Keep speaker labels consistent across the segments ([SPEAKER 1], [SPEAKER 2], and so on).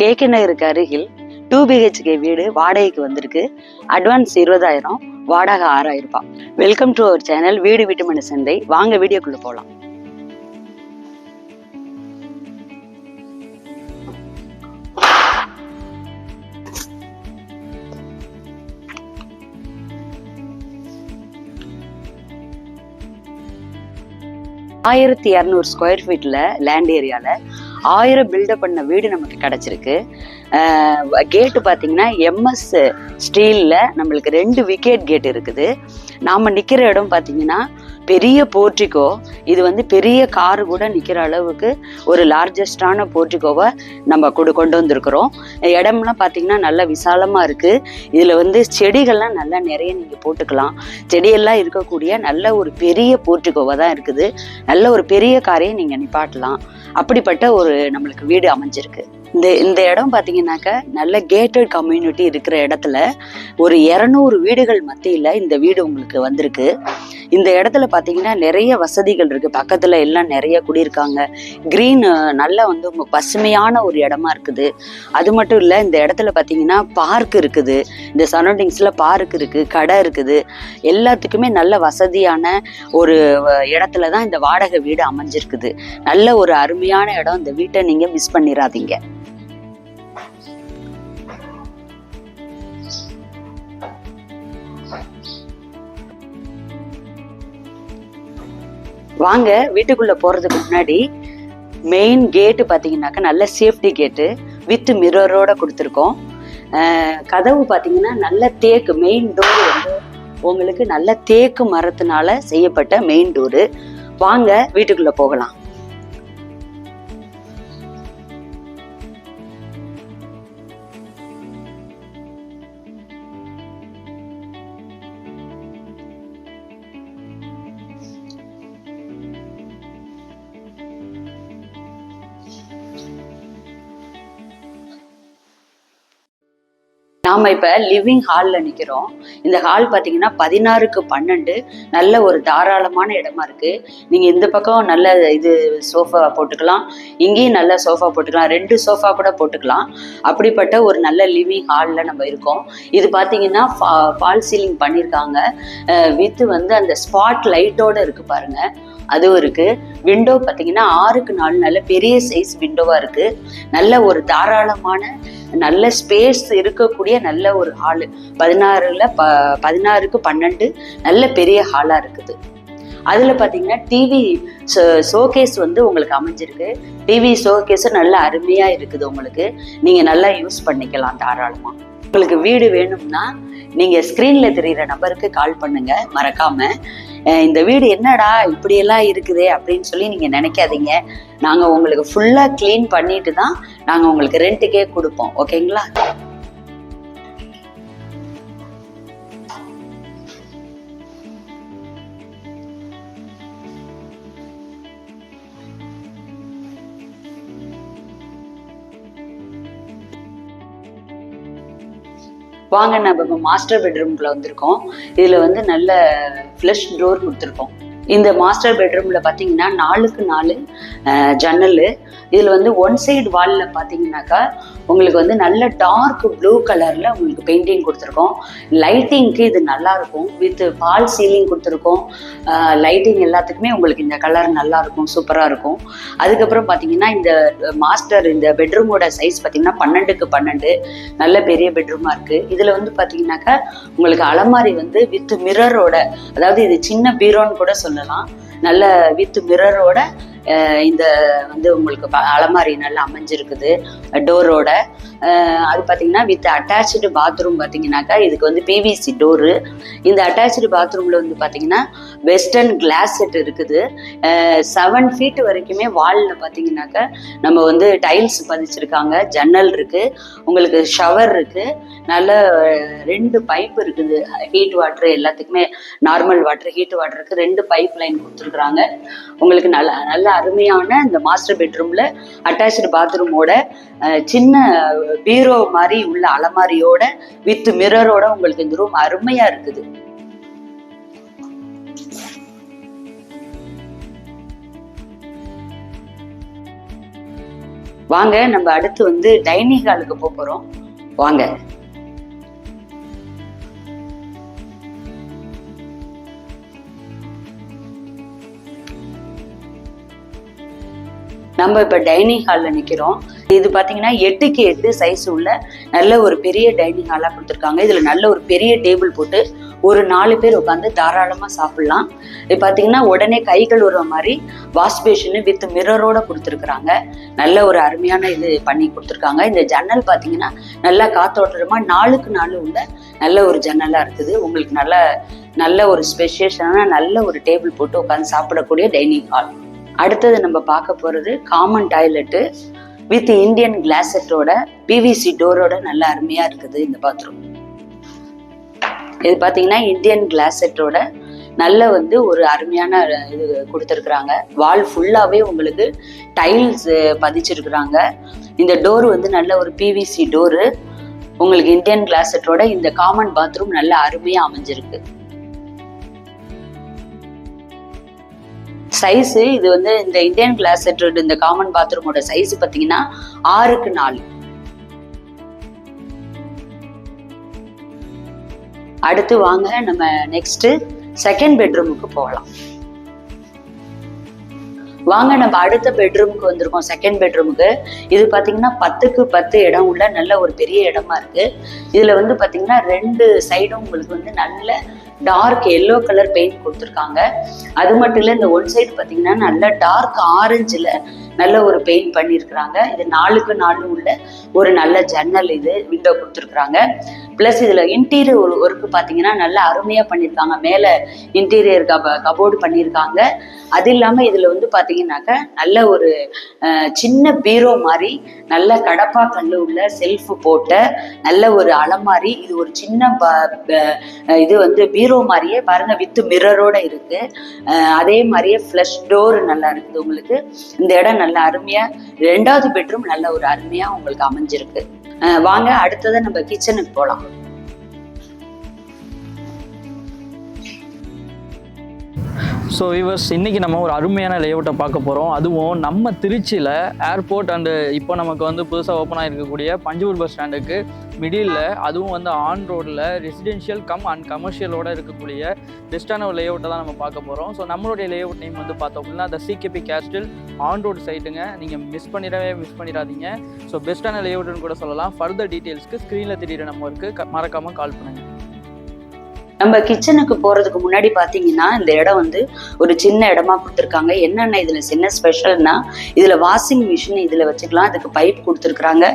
[SPEAKER 1] KK நகருக்கு அருகில் two BHK வீடு வாடகைக்கு வந்திருக்கு. அட்வான்ஸ் இருபதாயிரம் வாடகை ஆறாயிரம் ரூபாய் வெல்கம் டு அவர் சேனல் வீடு வீட்டுமனை சந்தை. வாங்க வீடியோக்குள்ள போகலாம் ஆயிரத்தி இரநூறு ஸ்கொயர் ஃபீட்டில் லேண்ட் ஏரியாவில் ஆயிரம் பில்டப் பண்ண வீடு நமக்கு கிடைச்சிருக்கு. கேட்டு பார்த்தீங்கன்னா எம்எஸ் ஸ்டீலில் நம்மளுக்கு ரெண்டு விக்கெட் கேட் இருக்குது. நாம் நிற்கிற இடம் பார்த்தீங்கன்னா பெரிய போர்ட்டிகோ இது வந்து பெரிய கார் கூட நிற்கிற அளவுக்கு ஒரு லார்ஜஸ்டான போர்ட்டிகோவை நம்ம கொடு கொண்டு வந்திருக்கிறோம். இடம்லாம் பார்த்தீங்கன்னா நல்ல விசாலமாக இருக்குது இதில் வந்து செடிகள்லாம் நல்லா நிறைய நீங்கள் போட்டுக்கலாம். செடியெல்லாம் இருக்கக்கூடிய நல்ல ஒரு பெரிய போர்ட்டிகோவாக தான் இருக்குது. நல்ல ஒரு பெரிய காரையும் நீங்கள் நிப்பாட்டலாம். அப்படிப்பட்ட ஒரு நம்மளுக்கு வீடு அமைஞ்சிருக்கு. இந்த இந்த இடம் பார்த்தீங்கன்னாக்கா நல்ல கேட்டட் கம்யூனிட்டி இருக்கிற இடத்துல ஒரு இரநூறு வீடுகள் மத்தியில் இந்த வீடு உங்களுக்கு வந்திருக்கு. இந்த இடத்துல பார்த்தீங்கன்னா நிறைய வசதிகள் இருக்குது பக்கத்தில் எல்லாம் நிறைய குடியிருக்காங்க. க்ரீன் நல்ல வந்து பசுமையான ஒரு இடமா இருக்குது. அது மட்டும் இல்லை இந்த இடத்துல பார்த்தீங்கன்னா பார்க் இருக்குது. இந்த சரௌண்டிங்ஸில் பார்க் இருக்குது கடை இருக்குது. எல்லாத்துக்குமே நல்ல வசதியான ஒரு இடத்துல தான் இந்த வாடகை வீடு அமைஞ்சிருக்குது. நல்ல ஒரு அருமையான இடம். இந்த வீட்டை நீங்கள் மிஸ் பண்ணிடாதீங்க வாங்க வீட்டுக்குள்ள போறதுக்கு முன்னாடி மெயின் கேட்டு பார்த்தீங்கன்னாக்கா நல்ல சேஃப்டி கேட்டு வித் மிரரோட கொடுத்துருக்கோம். கதவு பார்த்தீங்கன்னா நல்ல தேக்கு மெயின் டோர் வந்து உங்களுக்கு நல்ல தேக்கு மரத்தினால செய்யப்பட்ட மெயின் டோரு வாங்க வீட்டுக்குள்ள போகலாம். நாம இப்ப லிவிங் ஹால்ல நிக்கிறோம். இந்த ஹால் பாத்தீங்கன்னா பதினாறுக்கு பன்னெண்டு. நல்ல ஒரு தாராளமான இடமா இருக்கு. நீங்க இந்த பக்கம் நல்ல இது சோஃபா போட்டுக்கலாம். இங்கேயும் நல்ல சோஃபா போட்டுக்கலாம். ரெண்டு சோஃபா கூட போட்டுக்கலாம். அப்படிப்பட்ட ஒரு நல்ல லிவிங் ஹால்ல நம்ம இருக்கோம். இது பாத்தீங்கன்னா ஃபால் சீலிங் பண்ணியிருக்காங்க வித்து வந்து அந்த ஸ்பாட் லைட்டோட இருக்கு பாருங்க. அதுவும் இருக்கு. விண்டோ பார்த்தீங்கன்னா ஆறுக்கு நாலு நல்ல பெரிய சைஸ் விண்டோவா இருக்கு. நல்ல ஒரு தாராளமான நல்ல ஸ்பேஸ் இருக்கக்கூடிய நல்ல ஒரு ஹாலு பதினாறுல ப பதினாறுக்கு பன்னெண்டு நல்ல பெரிய ஹாலாக இருக்குது. அதில் பார்த்தீங்கன்னா டிவி ஷோகேஸ் வந்து உங்களுக்கு அமைஞ்சிருக்கு. டிவி ஷோகேஸும் நல்ல அருமையாக இருக்குது உங்களுக்கு. நீங்கள் நல்லா யூஸ் பண்ணிக்கலாம் தாராளமாக உங்களுக்கு வீடு வேணும்னா நீங்கள் ஸ்க்ரீனில் தெரிகிற நம்பருக்கு கால் பண்ணுங்கள் மறக்காமல் இந்த வீடு என்னடா இப்படியெல்லாம் இருக்குது அப்படின்னு சொல்லி நீங்க நினைக்காதீங்க. நாங்க உங்களுக்கு ஃபுல்லா க்ளீன் பண்ணிட்டு தான் நாங்க உங்களுக்கு ரெண்ட்டுக்கே கொடுப்போம். ஓகேங்களா வாங்க நம்ம இப்போ மாஸ்டர் பெட்ரூம்குள்ள வந்திருக்கோம். இதுல வந்து நல்ல ஃப்ளஷ் டோர் கொடுத்துருக்கோம். இந்த மாஸ்டர் பெட்ரூம்ல பார்த்தீங்கன்னா நாலுக்கு நாலு ஜன்னல். இதில் வந்து ஒன் சைடு வாலில் பார்த்தீங்கன்னாக்கா உங்களுக்கு வந்து நல்ல டார்க் ப்ளூ கலரில் உங்களுக்கு பெயிண்டிங் கொடுத்துருக்கோம். லைட்டிங்க்கு இது நல்லாயிருக்கும். வித் பால் சீலிங் கொடுத்துருக்கோம். லைட்டிங் எல்லாத்துக்குமே உங்களுக்கு இந்த கலர் நல்லாயிருக்கும் சூப்பராக இருக்கும். அதுக்கப்புறம் பார்த்தீங்கன்னா இந்த மாஸ்டர் இந்த பெட்ரூமோட சைஸ் பார்த்தீங்கன்னா பன்னெண்டுக்கு பன்னெண்டு. நல்ல பெரிய பெட்ரூமாக இருக்குது இதில் வந்து பார்த்தீங்கன்னாக்கா உங்களுக்கு அலமாரி வந்து வித் மிரரோட அதாவது இது சின்ன பீரோன்னு கூட சொல்லலாம். நல்ல வித் மிரரோட இந்த வந்து உங்களுக்கு ப- அலமாரி நல்லா அமைஞ்சிருக்குது. டோரோட அது பார்த்தீங்கன்னா வித் அட்டாச்சு பாத்ரூம் பார்த்தீங்கன்னாக்கா இதுக்கு வந்து பிவிசி டோரு இந்த அட்டாச்சு பாத்ரூமில் வந்து பார்த்தீங்கன்னா வெஸ்டர்ன் கிளாஸ் செட் இருக்குது. செவன் ஃபீட் வரைக்குமே வாலில் பார்த்தீங்கன்னாக்கா நம்ம வந்து டைல்ஸ் பதிச்சிருக்காங்க. ஜன்னல் இருக்குது உங்களுக்கு ஷவர் இருக்குது நல்ல ரெண்டு பைப் இருக்குது. ஹீட் வாட்ரு எல்லாத்துக்குமே நார்மல் வாட்ரு ஹீட் வாட்டருக்கு ரெண்டு பைப் லைன் கொடுத்துருக்குறாங்க. உங்களுக்கு நல்ல நல்ல அருமையான இந்த மாஸ்டர் பெட்ரூமில் அட்டாச்சு பாத்ரூமோட சின்ன பீரோ மாதிரி உள்ள அலமாரியோட வித் மிரரோட உங்களுக்கு இந்த ரூம் அருமையா இருக்குது. வாங்க நம்ம அடுத்து வந்து டைனிங் ஹாலுக்கு போக போறோம். வாங்க. நம்ம இப்ப டைனிங் ஹால்ல நிக்கிறோம். இது பாத்தீங்கன்னா எட்டுக்கு எட்டு சைஸ் உள்ள நல்ல ஒரு பெரிய டைனிங் ஹாலா கொடுத்துருக்காங்க. இதுல நல்ல ஒரு பெரிய டேபிள் போட்டு ஒரு நாலு பேர் உட்காந்து தாராளமா சாப்பிடலாம். இது பாத்தீங்கன்னா உடனே கை கழுவுற மாதிரி வாஷ் பேஷன் வித் மிரரோட கொடுத்துருக்குறாங்க. நல்ல ஒரு அருமையான இது பண்ணி கொடுத்துருக்காங்க. இந்த ஜன்னல் பாத்தீங்கன்னா நல்லா காத்தோட்டமா நாளுக்கு நாள் உள்ள நல்ல ஒரு ஜன்னலா இருக்குது. உங்களுக்கு நல்ல நல்ல ஒரு ஸ்பெஷியஸான நல்ல ஒரு டேபிள் போட்டு உட்காந்து சாப்பிடக்கூடிய டைனிங் ஹால் அடுத்தது நம்ம பார்க்க போகிறது common toilet with Indian glass செட்டோட பிவிசி டோரோட நல்ல அருமையாக இருக்குது இந்த பாத்ரூம் இது பார்த்தீங்கன்னா இந்தியன் கிளாஸ் செட்டோட நல்ல வந்து ஒரு அருமையான இது கொடுத்துருக்குறாங்க. வால் ஃபுல்லாகவே உங்களுக்கு டைல்ஸ் பதிச்சிருக்கிறாங்க. இந்த டோர் வந்து நல்ல ஒரு பிவிசி டோரு உங்களுக்கு இந்தியன் கிளாஸ் செட்டோட இந்த காமன் பாத்ரூம் நல்ல அருமையாக அமைஞ்சிருக்கு. சைஸு இது வந்து இந்த இந்தியன் கிளாஸ் செட் இந்த காமன் பாத்ரூமோட சைஸ் பார்த்தீங்கன்னா ஆறுக்கு நாலு. அடுத்து வாங்க நம்ம நெக்ஸ்ட் செகண்ட் பெட்ரூமுக்கு போகலாம். வாங்க நம்ம அடுத்த பெட்ரூமுக்கு வந்திருக்கோம் செகண்ட் பெட்ரூமுக்கு இது பார்த்தீங்கன்னா பத்துக்கு பத்து இடம் உள்ள நல்ல ஒரு பெரிய இடமா இருக்கு. இதுல வந்து பார்த்தீங்கன்னா ரெண்டு சைடும் உங்களுக்கு வந்து நல்ல டார்க் எல்லோ கலர் பெயிண்ட் கொடுத்துருக்காங்க. அது மட்டும் இல்லை இந்த ஒன் சைடு பார்த்தீங்கன்னா நல்ல டார்க் ஆரஞ்சில் நல்ல ஒரு பெயிண்ட் பண்ணியிருக்கிறாங்க இது நாளுக்கு நாளும் உள்ள ஒரு நல்ல ஜன்னல் இது விண்டோ கொடுத்துருக்குறாங்க. ப்ளஸ் இதில் இன்டீரியர் ஒரு ஒர்க்கு பார்த்தீங்கன்னா நல்லா அருமையாக பண்ணியிருக்காங்க மேலே இன்டீரியர் கப கபோர்டு பண்ணியிருக்காங்க அது இல்லாமல் இதில் வந்து பார்த்தீங்கன்னாக்க நல்ல ஒரு சின்ன பீரோ மாதிரி நல்ல கடப்பா கல் உள்ள செல்ஃப் போட்ட நல்ல ஒரு அலமாரி. இது ஒரு சின்ன ப- இது வந்து பீரோ மாதிரியே பாருங்க வித் மிரரோட இருக்கு. அதே மாதிரியே ஃப்ளஷ் டோர் நல்லா இருக்குது உங்களுக்கு. இந்த இடம் நல்ல நல்ல அருமையா ரெண்டாவது பெட்ரூம் நல்ல ஒரு அருமையா உங்களுக்கு அமைஞ்சிருக்கு. வாங்க அடுத்ததை நம்ம கிச்சனுக்கு போகலாம்
[SPEAKER 2] ஸோ விவர்ஸ் இன்றைக்கி நம்ம ஒரு அருமையான லேஅவுட்டை பார்க்க போகிறோம் அதுவும் நம்ம திருச்சியில் ஏர்போர்ட் அண்டு இப்போ நமக்கு வந்து புதுசாக ஓப்பன் ஆகிருக்கக்கூடிய பஞ்சூர் பஸ் ஸ்டாண்டுக்கு மிடில் அதுவும் வந்து ஆன் ரோடில் ரெசிடென்ஷியல் கம் அண்ட் கமர்ஷியலோடு இருக்கக்கூடிய பெஸ்ட்டான ஒரு லேஅவுட்டை தான் நம்ம பார்க்க போகிறோம் ஸோ நம்மளுடைய லேஅவுட் நேம் வந்து பார்த்தோம் அப்படின்னா the CKP castle on road சைட்டுங்க நீங்கள் மிஸ் பண்ணிடவே மிஸ் பண்ணிடாதீங்க. ஸோ பெஸ்ட்டான லேஅவுட்னு கூட சொல்லலாம். ஃபர்தர் டீட்டெயில்ஸ்க்கு ஸ்க்ரீனில் நம்ம நம்பருக்கு மறக்காமல் கால் பண்ணுங்கள்
[SPEAKER 1] நம்ம கிச்சனுக்கு போறதுக்கு முன்னாடி பாத்தீங்கன்னா இந்த இடம் வந்து ஒரு சின்ன இடமா கொடுத்துருக்காங்க. என்னென்ன இதுல சின்ன ஸ்பெஷல்னா இதுல வாஷிங் மிஷின் இதுல வச்சுக்கலாம். அதுக்கு பைப் கொடுத்துருக்காங்க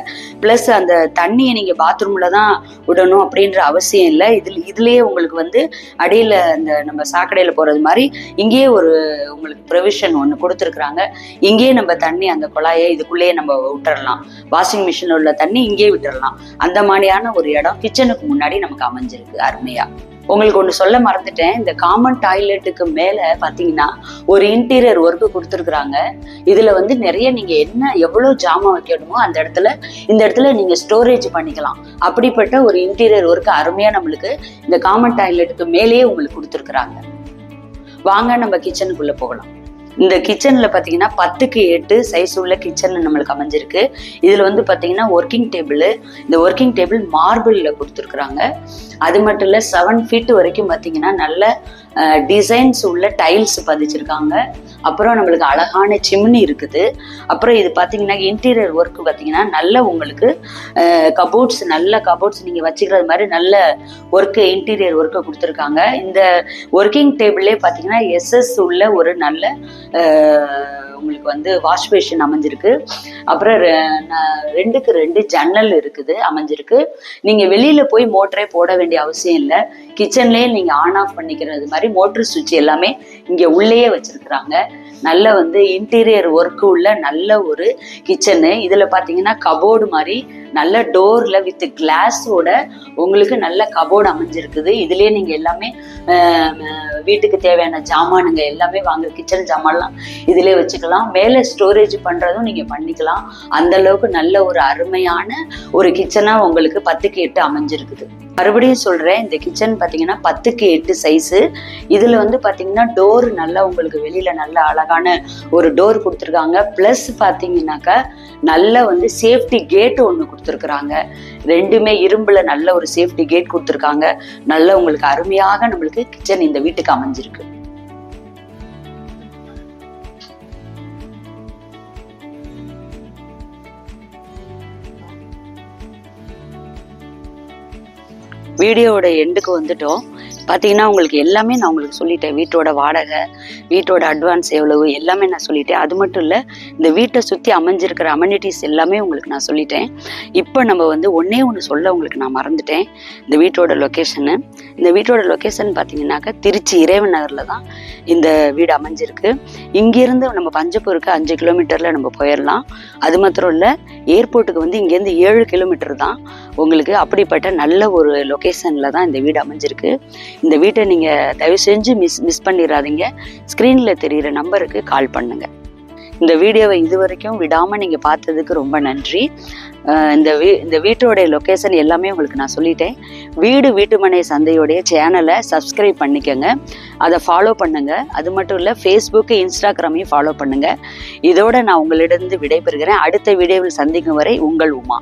[SPEAKER 1] பிளஸ் அந்த தண்ணியை நீங்க பாத்ரூம்ல தான் விடணும் அப்படின்ற அவசியம் இல்லை. இதுல இதுலயே உங்களுக்கு வந்து அடியில அந்த நம்ம சாக்கடையில போறது மாதிரி இங்கேயே ஒரு உங்களுக்கு ப்ரொவிஷன் ஒன்று கொடுத்துருக்குறாங்க. இங்கேயே நம்ம தண்ணி அந்த குழாயை இதுக்குள்ளேயே நம்ம விட்டுறலாம். வாஷிங் மிஷினில் உள்ள தண்ணி இங்கேயே விட்டுறலாம். அந்த மாதிரியான ஒரு இடம் கிச்சனுக்கு முன்னாடி நமக்கு அமைஞ்சிருக்கு. அருமையா. உங்களுக்கு ஒன்று சொல்ல மறந்துட்டேன். இந்த காமன் டாய்லெட்டுக்கு மேலே பார்த்தீங்கன்னா ஒரு இன்டீரியர் ஒர்க்கு கொடுத்துருக்குறாங்க. இதில் வந்து நிறைய நீங்கள் என்ன எவ்வளோ ஜாமான் வைக்கணுமோ அந்த இடத்துல இந்த இடத்துல நீங்கள் ஸ்டோரேஜ் பண்ணிக்கலாம். அப்படிப்பட்ட ஒரு இன்டீரியர் ஒர்க்கு அருமையாக நம்மளுக்கு இந்த காமன் டாய்லெட்டுக்கு மேலேயே உங்களுக்கு கொடுத்துருக்குறாங்க. வாங்க நம்ம கிச்சனுக்குள்ளே போகலாம். இந்த கிச்சனில் பார்த்தீங்கன்னா பத்துக்கு எட்டு சைஸ் உள்ள கிச்சன் நம்மளுக்கு அமைஞ்சிருக்கு. இதில் வந்து பார்த்தீங்கன்னா ஒர்க்கிங் டேபிள் இந்த ஒர்க்கிங் டேபிள் மார்பிளில் கொடுத்துருக்குறாங்க. அது மட்டும் இல்லை செவன் ஃபீட் வரைக்கும் பார்த்தீங்கன்னா நல்ல டிசைன்ஸ் உள்ள டைல்ஸ் பதிச்சிருக்காங்க. அப்புறம் நம்மளுக்கு அழகான சிம்னி இருக்குது. அப்புறம் இது பார்த்தீங்கன்னா இன்டீரியர் ஒர்க் பார்த்தீங்கன்னா நல்ல உங்களுக்கு கபோர்ட்ஸ் நல்ல கபோர்ட்ஸ் நீங்கள் வச்சுக்கிறது மாதிரி நல்ல ஒர்க்கு இன்டீரியர் ஒர்க்கை கொடுத்துருக்காங்க. இந்த ஒர்க்கிங் டேபிளே பார்த்தீங்கன்னா எஸ்எஸ் உள்ள ஒரு நல்ல உங்களுக்கு வந்து வாஷ் பேஷன் அமைஞ்சிருக்கு. அப்புறம் ரெ- ரெண்டுக்கு ரெண்டு ஜன்னல் இருக்குது அமைஞ்சிருக்கு. நீங்கள் வெளியில் போய் மோட்டரே போட வேண்டிய அவசியம் இல்லை. கிச்சன்லேயே நீங்கள் ஆன் ஆஃப் பண்ணிக்கிறது மாதிரி மோட்ரு சுவிட்ச் எல்லாமே இங்கே உள்ளேயே வச்சுருக்குறாங்க. நல்ல வந்து இன்டீரியர் ஒர்க்கு உள்ள நல்ல ஒரு கிச்சனு இதில் பார்த்தீங்கன்னா கபோர்டு மாதிரி நல்ல டோரில் வித் கிளாஸோட உங்களுக்கு நல்ல கபோர்டு அமைஞ்சிருக்குது. இதுலேயே நீங்கள் எல்லாமே வீட்டுக்கு தேவையான ஜாமானுங்க எல்லாமே வாங்க கிச்சன் ஜாமான்லாம் இதிலே வச்சுக்கலாம். மேலே ஸ்டோரேஜ் பண்ணுறதும் நீங்கள் பண்ணிக்கலாம். அந்த அளவுக்கு நல்ல ஒரு அருமையான ஒரு கிச்சனாக உங்களுக்கு பத்துக்கு எட்டு அமைஞ்சிருக்குது. மறுபடியும் சொல்கிறேன் இந்த கிச்சன் பார்த்தீங்கன்னா பத்துக்கு எட்டு சைஸு இதில் வந்து பார்த்தீங்கன்னா டோர் நல்லா உங்களுக்கு வெளியில் நல்ல அழகான ஒரு டோர் கொடுத்துருக்காங்க. ப்ளஸ் பாத்தீங்கன்னாக்கா நல்ல வந்து சேஃப்டி கேட்டு ஒன்று கொடுத்துருக்குறாங்க. ரெண்டுமே இரும்பில் நல்ல ஒரு சேஃப்டி கேட் கொடுத்துருக்காங்க. நல்ல உங்களுக்கு அருமையாக நம்மளுக்கு கிச்சன் இந்த வீட்டுக்கு அமைஞ்சிருக்கு. வீடியோவோட எண்டுக்கு வந்துட்டோம். பார்த்தீங்கன்னா உங்களுக்கு எல்லாமே நான் உங்களுக்கு சொல்லிட்டேன். வீட்டோட வாடகை வீட்டோட அட்வான்ஸ் எவ்வளவு எல்லாமே நான் சொல்லிட்டேன். அது மட்டும் இல்லை இந்த வீட்டை சுற்றி அமைஞ்சிருக்கிற அமெனிட்டிஸ் எல்லாமே உங்களுக்கு நான் சொல்லிட்டேன். இப்போ நம்ம வந்து ஒன்றே ஒன்று சொல்ல உங்களுக்கு நான் மறந்துட்டேன். இந்த வீட்டோட லொக்கேஷனு இந்த வீட்டோட லொக்கேஷன் பார்த்தீங்கன்னாக்கா திருச்சி இறைவன் நகரில் தான் இந்த வீடு அமைஞ்சிருக்கு. இங்கேருந்து நம்ம பஞ்சப்பூருக்கு அஞ்சு கிலோமீட்டரில் நம்ம போயிடலாம் அது மாத்திரம் இல்லை ஏர்போர்ட்டுக்கு வந்து இங்கேருந்து ஏழு கிலோமீட்டர் தான். உங்களுக்கு அப்படிப்பட்ட நல்ல ஒரு லொக்கேஷனில் தான் இந்த வீடு அமைஞ்சிருக்கு. இந்த வீட்டை நீங்கள் தயவு செஞ்சு மிஸ் மிஸ் பண்ணிடாதீங்க ஸ்க்ரீனில் தெரிகிற நம்பருக்கு கால் பண்ணுங்கள் இந்த வீடியோவை இது வரைக்கும் விடாமல் நீங்கள் பார்த்ததுக்கு ரொம்ப நன்றி. இந்த வீ இந்த வீட்டோடைய லொக்கேஷன் எல்லாமே உங்களுக்கு நான் சொல்லிட்டேன். வீடு வீட்டுமனை சந்தையோடைய சேனலை சப்ஸ்கிரைப் பண்ணிக்கோங்க. அதை ஃபாலோ பண்ணுங்கள் அது மட்டும் இல்லை ஃபேஸ்புக்கு இன்ஸ்டாகிராமையும் ஃபாலோ பண்ணுங்கள் இதோட நான் உங்களிடம் விடைபெறுகிறேன். அடுத்த வீடியோவில் சந்திக்கும் வரை உங்கள் உமா.